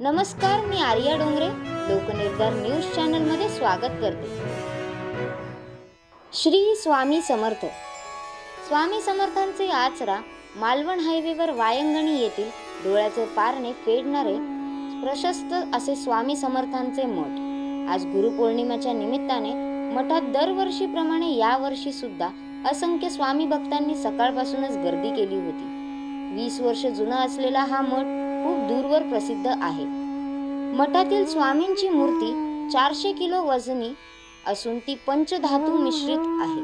नमस्कार मी आर्या डोंगरे लोकनिर्धार न्यूज चॅनलमध्ये स्वागत करते. श्री स्वामी समर्थ. स्वामी समर्थांचे आचरा मालवण हायवेवर वायंगणी येथील डोळ्याचे पारणे फेडणारे प्रशस्त असे स्वामी समर्थांचे मठ. आज गुरुपौर्णिमेच्या निमित्ताने मठात दरवर्षीप्रमाणे यावर्षी सुद्धा असंख्य स्वामी भक्तांनी सकाळपासूनच गर्दी केली होती. वीस वर्ष जुना असलेला हा मठ खूप दूरवर प्रसिद्ध आहे. मठातील स्वामींची मूर्ती चारशे किलो वजनी असून ती पंचधातू मिश्रित आहे.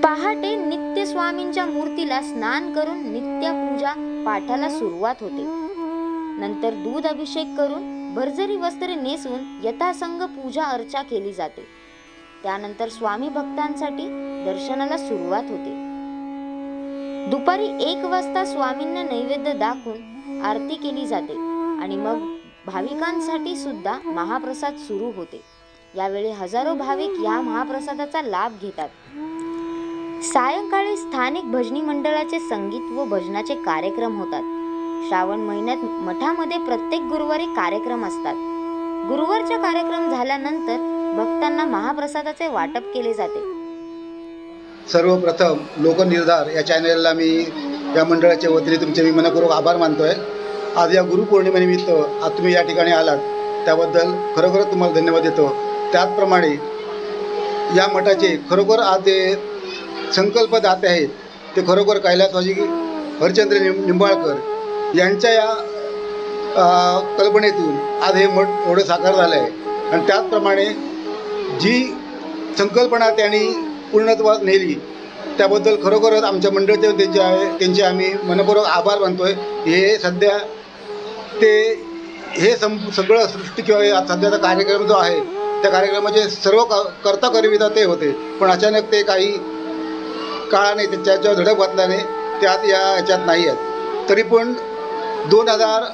पहाटे नित्य स्वामींच्या मूर्तीला स्नान करून नित्य पूजा पाठाला सुरुवात होते. नंतर दूध अभिषेक करून भरजरी वस्त्रे नेसून यथासंग पूजा अर्चा केली जाते. त्यानंतर स्वामी भक्तांसाठी दर्शनाला सुरुवात होते. दुपारी एक वाजता स्वामींना नैवेद्य दाखवून आरती केली जाते आणि मग भाविकांसाठी सुद्धा महाप्रसाद सुरू होते. यावेळी हजारो भाविक या महाप्रसादाचा लाभ घेतात. सायंकाळी स्थानिक भजनी मंडळाचे संगीत व भजनाचे कार्यक्रम होतात. श्रावण महिन्यात मठामध्ये प्रत्येक गुरुवारी कार्यक्रम असतात. गुरुवारचा कार्यक्रम झाल्यानंतर भक्तांना महाप्रसादाचे वाटप केले जाते. सर्वप्रथम लोकनिर्धार या चॅनलला मी या मंडळाच्या वतीने तुमचे मी मनपूर्वक आभार मानतोय. आज या गुरुपौर्णिमेनिमित्त आज तुम्ही या ठिकाणी आलात. त्याबद्दल खरोखरच तुम्हाला धन्यवाद देतो. त्याचप्रमाणे या मठाचे खरोखर आज जे संकल्प दाते आहेत ते खरोखर कैलासवाजी हरचंद्र निं निंबाळकर यांच्या या कल्पनेतून आज हे मठ थोडं साकार झालं आहे. आणि त्याचप्रमाणे जी संकल्पना त्यांनी पूर्णत्वात नेली त्याबद्दल खरोखरच आमच्या मंडळचे त्यांचे आहे त्यांचे आम्ही मनपूर्वक आभार मानतो आहे हे सध्या ते हे सं सगळं सृष्टी किंवा सध्याचा कार्यक्रम जो आहे त्या कार्यक्रमाचे सर्व क करता करविता ते होते. पण अचानक ते काही काळाने त्याच्यावर धडक घातल्याने ते आज या याच्यात नाही आहेत. तरी पण दोन हजार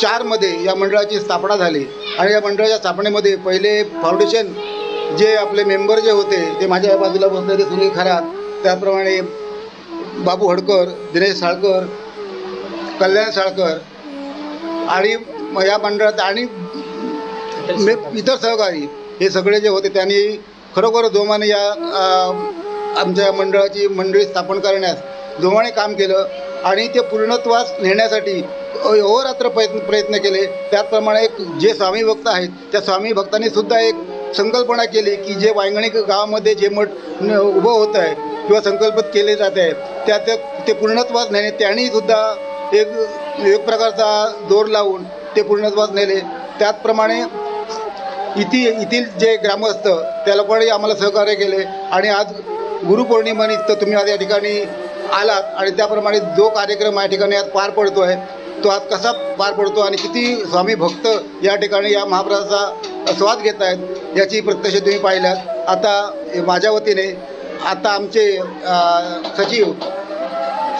चारमध्ये या मंडळाची स्थापना झाली. आणि या मंडळाच्या स्थापनेमध्ये पहिले फाउंडेशन जे आपले मेंबर जे होते ते माझ्या या बाजूला बसलेले सुनील खरात त्याचप्रमाणे बाबू हडकर दिनेश साळकर कल्याण साळकर आणि या मंडळात आणि इतर सहकारी हे सगळे जे होते त्यांनी खरोखर जोमाने या आमच्या मंडळाची मंडळी स्थापन करण्यास जोमाने काम केलं आणि ते पूर्णत्वास नेण्यासाठी अहोरात्र प्रयत्न प्रयत्न केले. त्याचप्रमाणे एक जे स्वामी भक्त आहेत त्या स्वामी भक्तांनी सुद्धा एक संकल्पना केली की जे वांगणी गावामध्ये जे मठ उभं होत आहे किंवा संकल्पित केले जात आहे त्या त्या ते पूर्णत्वास नेणे त्यांनी सुद्धा एक एक प्रकारचा जोर लावून ते पूर्णत्वास नेले त्याचप्रमाणे इथे येथील जे ग्रामस्थ त्या लोकांनी आम्हाला सहकार्य केले. आणि आज गुरुपौर्णिमानिमित्त तुम्ही आज या ठिकाणी आलात आणि त्याप्रमाणे जो कार्यक्रम या ठिकाणी आज पार पडतो आहे तो आज कसा पार पडतो आणि किती स्वामी भक्त या ठिकाणी या महाप्रसादाचा स्वाद घेत आहेत याची प्रत्यक्ष तुम्ही पाहिल्यात आता माझ्या वतीने आता आमचे सचिव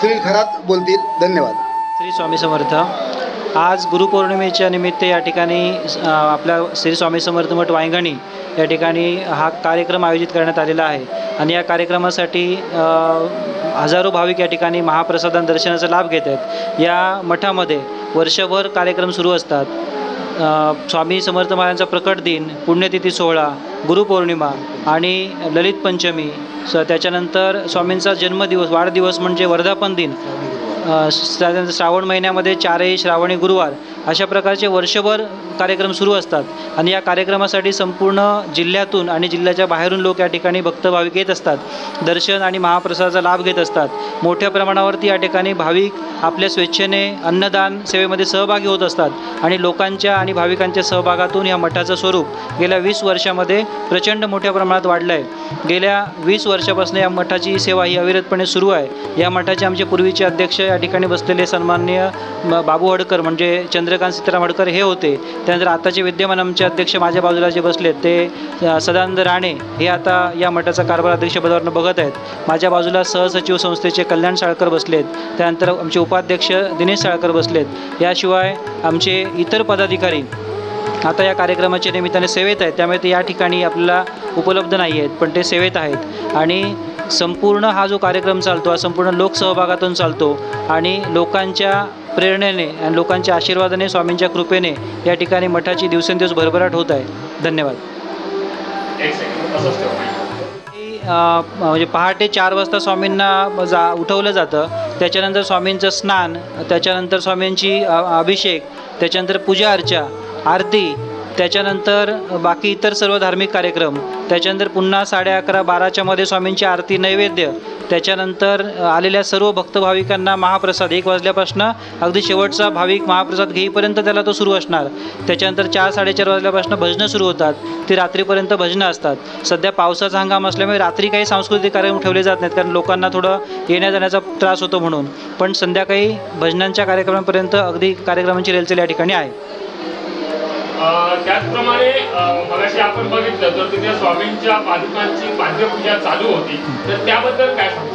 सुनील खरात बोलतील. धन्यवाद. श्री स्वामी समर्थ. आज गुरुपौर्णिमेच्या निमित्त या ठिकाणी आपल्या श्री स्वामी समर्थ मठ वायंगणी या ठिकाणी हा कार्यक्रम आयोजित करण्यात आलेला आहे. आणि या कार्यक्रमासाठी हजारो भाविक या ठिकाणी महाप्रसादन दर्शनाचा लाभ घेत आहेत. या मठामध्ये वर्षभर कार्यक्रम सुरू असतात. स्वामी समर्थ महाराजांचा प्रकट दिन पुण्यतिथी सोहळा गुरुपौर्णिमा आणि ललित पंचमी. स त्याच्यानंतर स्वामींचा जन्मदिवस वाढदिवस म्हणजे वर्धापन दिन. श्रावण महिन्यामध्ये चारही श्रावणी गुरुवार अशा प्रकारचे वर्षभर कार्यक्रम सुरू असतात. आणि या कार्यक्रमासाठी संपूर्ण जिल्ह्यातून आणि जिल्ह्याच्या बाहेरून लोक या ठिकाणी भक्त भाविक येत असतात. दर्शन आणि महाप्रसादाचा लाभ घेत असतात. मोठ्या प्रमाणावरती या ठिकाणी भाविक आपल्या स्वेच्छेने अन्नदान सेवेमध्ये सहभागी होत असतात. आणि लोकांच्या आणि भाविकांच्या सहभागातून या मठाचं स्वरूप गेल्या वीस वर्षामध्ये प्रचंड मोठ्या प्रमाणात वाढलं आहे गेल्या वीस वर्षापासून या मठाची सेवा ही अविरतपणे सुरू आहे. या मठाचे आमचे पूर्वीचे अध्यक्ष या ठिकाणी बसलेले सन्माननीय बाबू हडकर म्हणजे चंद्र चंद्रकांत सीताराम हडकर हे होते. त्यानंतर आताचे विद्यमान आमचे अध्यक्ष माझ्या बाजूला जे बसले ते सदानंद राणे हे आता या मठाचा कारभार अध्यक्षपदावरून बघत आहेत. माझ्या बाजूला सहसचिव संस्थेचे कल्याण साळकर बसलेत. त्यानंतर आमचे उपाध्यक्ष दिनेश साळकर बसलेत. याशिवाय आमचे इतर पदाधिकारी आता या कार्यक्रमाच्या निमित्ताने सेवेत आहेत. त्यामुळे ते या ठिकाणी आपल्याला उपलब्ध नाही आहेत पण ते सेवेत आहेत. आणि संपूर्ण हा जो कार्यक्रम चालतो हा संपूर्ण लोकसहभागातून चालतो आणि लोकांच्या प्रेरणेने आणि लोकांच्या आशीर्वादाने स्वामींच्या कृपेने या ठिकाणी मठाची दिवसेंदिवस भरभराट होत आहे. धन्यवाद. म्हणजे पहाटे चार वाजता स्वामींना जा उठवलं जातं. त्याच्यानंतर स्वामींचं स्नान त्याच्यानंतर स्वामींची अभिषेक त्याच्यानंतर पूजा अर्चा आरती त्याच्यानंतर बाकी इतर सर्व धार्मिक कार्यक्रम त्याच्यानंतर पुन्हा साडे अकरा बाराच्या मध्ये स्वामींची आरती नैवेद्य त्याच्यानंतर आलेल्या सर्व भक्त भाविकांना महाप्रसाद एक वाजल्यापासून अगदी शेवटचा भाविक महाप्रसाद घेईपर्यंत त्याला तो सुरू असणार. त्याच्यानंतर चार साडेचार वाजल्यापासून भजनं सुरू होतात. ती रात्रीपर्यंत भजनं असतात. सध्या पावसाचा हंगाम असल्यामुळे रात्री काही सांस्कृतिक कार्यक्रम ठेवले जात नाहीत कारण लोकांना थोडं येण्या जाण्याचा त्रास होतो म्हणून. पण संध्याकाळी भजनांच्या कार्यक्रमापर्यंत अगदी कार्यक्रमांची रेलचेल या ठिकाणी आहे. त्याचप्रमाणे मगाशी आपण बघितलं तर तिथे स्वामींच्या पादुकांची पाद्यपूजा चालू होती. तर त्याबद्दल काय सांगू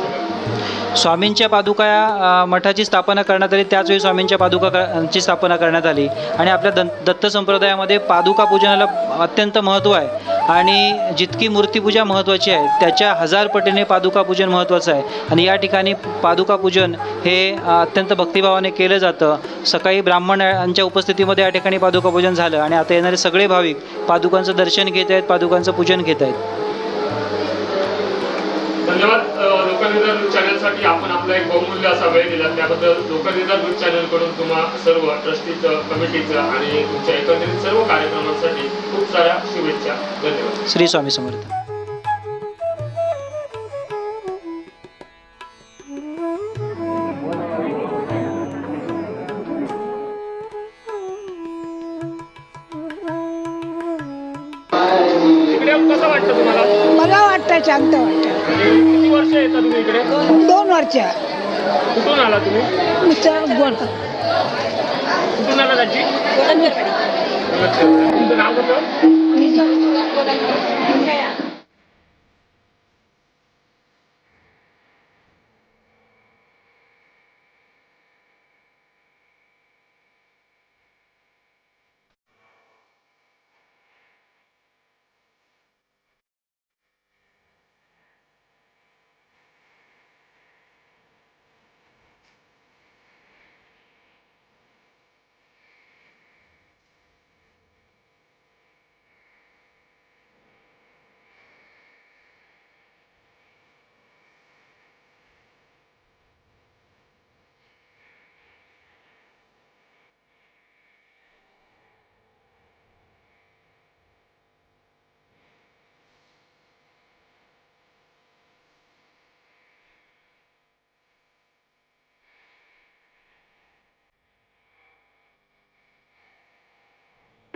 स्वामींच्या पादुका अ, मठाची स्थापना करण्यात आली. त्याचवेळी स्वामींच्या पादुका ची स्थापना करण्यात आली. आणि आपल्या दत्त संप्रदायामध्ये पादुका पूजनाला अत्यंत महत्त्व आहे. आणि जितकी मूर्तीपूजा महत्त्वाची आहे त्याच्या हजार पटीने पादुका पूजन महत्त्वाचं आहे. आणि या ठिकाणी पादुका पूजन हे अत्यंत भक्तिभावाने केलं जातं. सकाळी ब्राह्मणांच्या उपस्थितीमध्ये या ठिकाणी पादुका पूजन झालं आणि आता येणारे सगळे भाविक पादुकांचं दर्शन घेत आहेत पादुकांचं पूजन घेत आहेत. धन्यवाद अं, आपण आपला एक बहुमूल्य असा वेळ दिला. त्याबद्दल लोकनिर्धार न्यूज चॅनलकडून. तुम्हा सर्व ट्रस्टीचं कमिटीचं आणि तुमच्या एकंदरीत सर्व कार्यक्रमांसाठी खूप साऱ्या शुभेच्छा. धन्यवाद. श्री स्वामी समर्थ. वर्ष कुठून आला तुम्ही? मिस्टर गोड कुठून आला त्याची? तुमचं नाव कसं?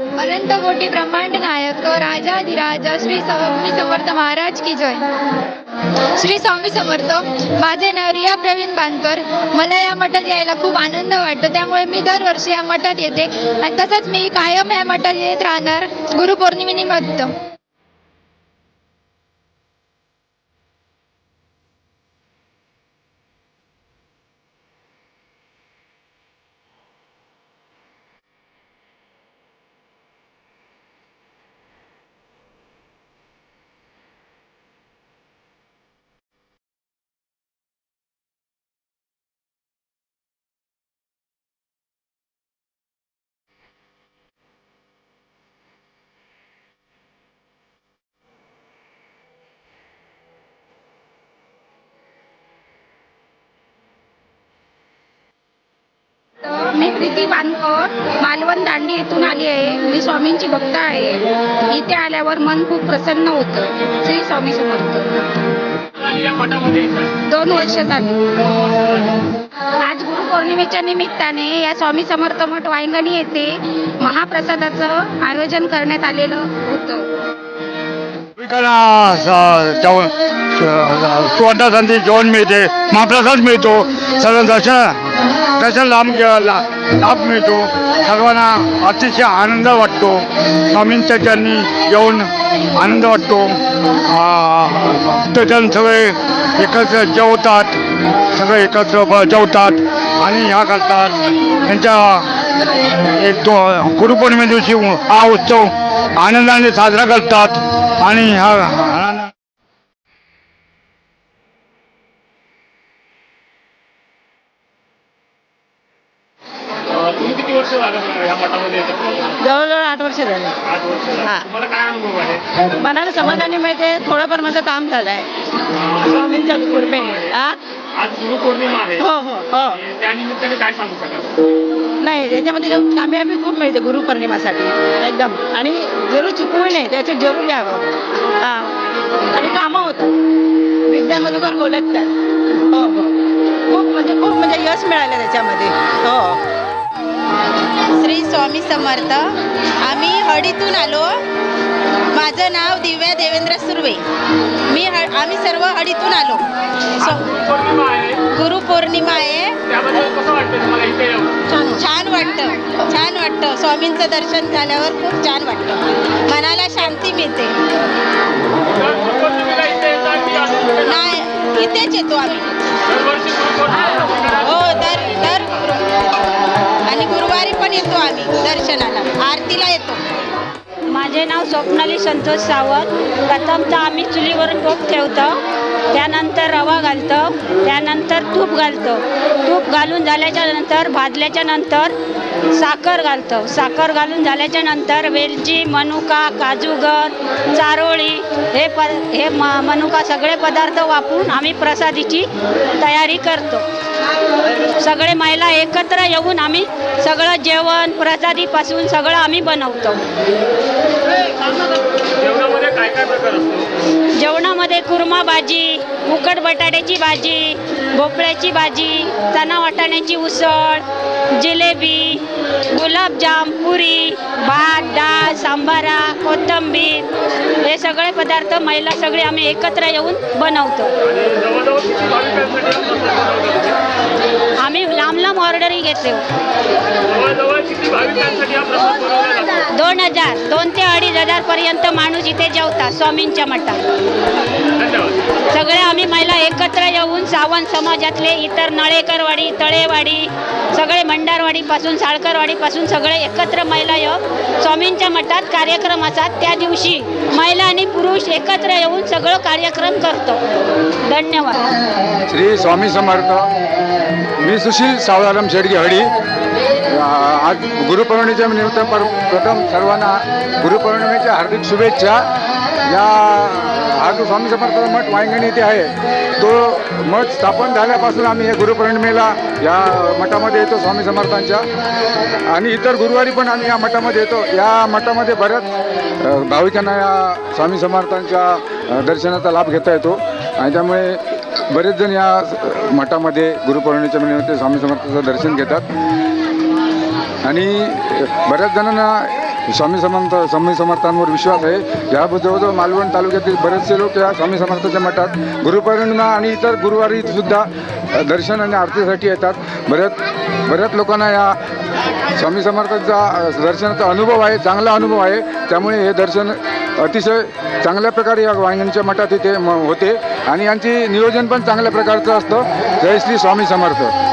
अनंत कोटी ब्रह्मांड नायक राजाधिराज श्री स्वामी समर्थ महाराज की जय. श्री स्वामी समर्थ माझे नाव रिया प्रवीण बांदकर मला या मठात यायला खूप आनंद वाटतो. त्यामुळे मी दरवर्षी या मठात येते. आणि तसंच मी कायम या मठात येत राहणार. गुरुपौर्णिमेनिमित्त तर मी प्रीती बांधकर मालवण दांडी येथून आली आहे. मी स्वामींची भक्त आहे. इथे आल्यावर मन खूप प्रसन्न होतं. श्री स्वामी समर्थ. दोन वर्ष झाली. आज गुरुपौर्णिमेच्या निमित्ताने या स्वामी समर्थ मठ वायंगणी येथे महाप्रसादाचं आयोजन करण्यात आलेलं होतं. सुवर्णा संधी जेवण मिळते महाप्रसाद मिळतो. सर्व दर्शन दर्शन लाभ ला- लाभ मिळतो. सर्वांना अतिशय आनंद वाटतो. स्वामींच्या चरणी येऊन आनंद वाटतो. त्याच्यान सगळे एकत्र जेवतात. सगळे एकत्र ब- जेवतात. आणि ह्या करतात. त्यांच्या एक दो गुरुपौर्णिमे दिवशी हा उत्सव आनंदाने साजरा करतात. आणि हा आनंद अं, तुम्ही किती वर्ष झालं या मठामध्ये येतात जवळजवळ आठ वर्ष झाले. आठ वर्ष झाली. हा. तुम्हाला काय अनुभव आहे? मनाला समाधानी माहिती थोडंफार माझं काम झालंय. स्वामींच्या कृपेने. हा? आज गुरुपौर्णिमा आहे. हो हो हो. काय सांगू शकाल? नाही त्याच्यामध्ये कामयाबी खूप मिळते गुरुपौर्णिमासाठी एकदम. आणि जरूर चुकवू नये त्याचं जरूर यावं. हा. आणि कामं होतात. पण बोलत नाही. हो हो. खूप म्हणजे खूप म्हणजे यश मिळालं त्याच्यामध्ये. हो. श्री स्वामी समर्थ. आम्ही हडीतून आलो. माझं नाव दिव्या देवेंद्र सुर्वे. मी ह आम्ही सर्व हडीतून आलो. गुरुपौर्णिमा आहे. छान वाटतं. छान वाटतं. स्वामींचं दर्शन झाल्यावर खूप छान वाटतं. मनाला शांती मिळते. नाही इथेच येतो आम्ही. आणि गुरुवारी पण येतो आम्ही दर्शनाला. आरतीला येतो. माझे नाव स्वप्नाली संतोष सावंत. प्रथमतः आम्ही चुलीवरून गोप ठेवतो. त्यानंतर रवा घालतो. त्यानंतर तूप घालतो. तूप घालून झाल्याच्यानंतर भाजल्याच्या नंतर साखर घालतो. साखर घालून झाल्याच्यानंतर वेलची मनुका काजूगर चारोळी हे प हे म मनुका सगळे पदार्थ वापरून आम्ही प्रसादीची तयारी करतो. सगळे महिला एकत्र येऊन आम्ही सगळं जेवण प्रसादीपासून सगळं आम्ही बनवतो. जेवणामध्ये काय काय प्रकार असतो? जेवणामध्ये कुर्मा भाजी उकड बटाट्याची भाजी भोपळ्याची भाजी चणा वाटाण्याची उसळ जिलेबी गुलाबजाम पुरी भात डाळ सांबारा कोथिंबीर हे सगळे पदार्थ महिला सगळे आम्ही एकत्र येऊन बनवतो. आम्ही लांब लांब ऑर्डरही घेतो दोन हजार दोन ते अडीच पर्यंत माणूस इथे जेवतात स्वामींच्या मठात. सगळ्या सगळे आम्ही महिला एकत्र येऊन सावंत समाजातले इतर नळेकरवाडी तळेवाडी सगळे मंडारवाडीपासून साळकरवाडीपासून सगळे एकत्र महिला येऊन स्वामींच्या मठात कार्यक्रम असतात. त्या दिवशी महिला आणि पुरुष एकत्र येऊन सगळं कार्यक्रम करतो. धन्यवाद. श्री स्वामी समर्थ. मी सुशील सावळाराम शेडगे हडी. आज गुरुपौर्णिमेच्या निमित्त पर प्रथम सर्वांना गुरुपौर्णिमेच्या हार्दिक शुभेच्छा. या हा जो स्वामी समर्थ मठ वांगणी इथे आहे. तो मठ स्थापन झाल्यापासून आम्ही हे गुरुपौर्णिमेला या मठामध्ये येतो स्वामी समर्थांच्या. आणि इतर गुरुवारी पण आम्ही या मठामध्ये येतो. या मठामध्ये बऱ्याच भाविकांना या स्वामी समर्थांच्या दर्शनाचा लाभ घेता येतो. आणि त्यामुळे बरेच जण या मठामध्ये गुरुपौर्णिमेच्या निमित्त स्वामी समर्थाचं दर्शन घेतात. आणि बऱ्याच जणांना स्वामी समर्थ स्वामी समर्थांवर विश्वास आहे. या जवळजवळ मालवण तालुक्यातील बरेचसे लोक या स्वामी समर्थाच्या मठात गुरुपौर्णिमा आणि इतर गुरुवारी सुद्धा दर्शन आणि आरतीसाठी येतात. बऱ्याच बऱ्याच लोकांना या स्वामी समर्थांचा दर्शनाचा अनुभव आहे चांगला अनुभव आहे. त्यामुळे हे दर्शन अतिशय चांगल्या प्रकारे या वाहिन्यांच्या मठात इथे म- होते. आणि यांची नियोजन पण चांगल्या प्रकारचं असतं. जय श्री स्वामी समर्थ.